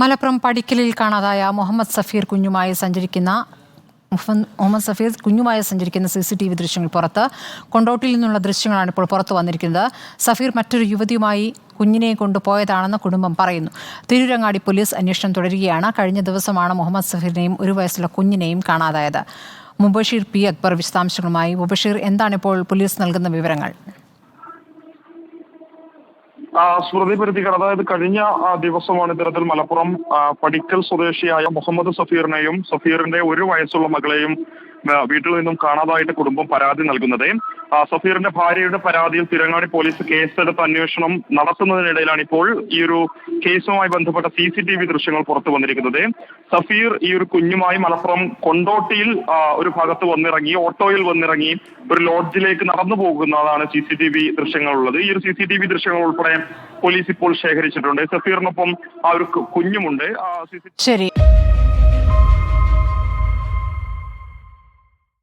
മലപ്പുറം പടിക്കലിൽ കാണാതായ മുഹമ്മദ് സഫീർ കുഞ്ഞുമായി സഞ്ചരിക്കുന്ന മുഹമ്മദ് സഫീർ കുഞ്ഞുമായി സഞ്ചരിക്കുന്ന സി സി ടി വി ദൃശ്യങ്ങൾ പുറത്ത് കൊണ്ടോട്ടിൽ നിന്നുള്ള ദൃശ്യങ്ങളാണ് ഇപ്പോൾ പുറത്തു വന്നിരിക്കുന്നത്. സഫീർ മറ്റൊരു യുവതിയുമായി കുഞ്ഞിനെ കൊണ്ടുപോയതാണെന്ന് കുടുംബം പറയുന്നു. തിരൂരങ്ങാടി പോലീസ് അന്വേഷണം തുടരുകയാണ്. കഴിഞ്ഞ ദിവസമാണ് മുഹമ്മദ് സഫീറിനെയും ഒരു വയസ്സുള്ള കുഞ്ഞിനെയും കാണാതായത്. മുബഷീർ പി അക്ബർ വിശദാംശങ്ങളുമായി. മുബഷീർ എന്താണിപ്പോൾ പോലീസ് നൽകുന്ന വിവരങ്ങൾ? ആ, സ്മൃതി പരുത്തിക്കർ അതായത് കഴിഞ്ഞ ദിവസമാണ് ഇത്തരത്തിൽ മലപ്പുറം പടിക്കൽ സ്വദേശിയായ മുഹമ്മദ് സഫീറിനെയും സഫീറിന്റെ ഒരു വയസ്സുള്ള മകളെയും വീട്ടിൽ നിന്നും കാണാതായിട്ട് കുടുംബം പരാതി നൽകുന്നത്. സഫീറിന്റെ ഭാര്യയുടെ പരാതിയിൽ തിരങ്ങാടി പോലീസ് കേസെടുത്ത് അന്വേഷണം നടത്തുന്നതിനിടയിലാണ് ഇപ്പോൾ ഈ ഒരു കേസുമായി ബന്ധപ്പെട്ട സി സി ടി വി ദൃശ്യങ്ങൾ പുറത്തു വന്നിരിക്കുന്നത്. സഫീർ ഈ ഒരു കുഞ്ഞുമായി മലപ്പുറം കൊണ്ടോട്ടിയിൽ ഒരു ഭാഗത്ത് വന്നിറങ്ങി ഓട്ടോയിൽ വന്നിറങ്ങി ഒരു ലോഡ്ജിലേക്ക് നടന്നു പോകുന്നതാണ് സി സി ടി വി ദൃശ്യങ്ങളുള്ളത്. ഈ ഒരു സി സി ടി വി ദൃശ്യങ്ങൾ ഉൾപ്പെടെ പോലീസ് ഇപ്പോൾ ശേഖരിച്ചിട്ടുണ്ട്. സഫീറിനൊപ്പം ആ ഒരു കുഞ്ഞുമുണ്ട്. ശരി.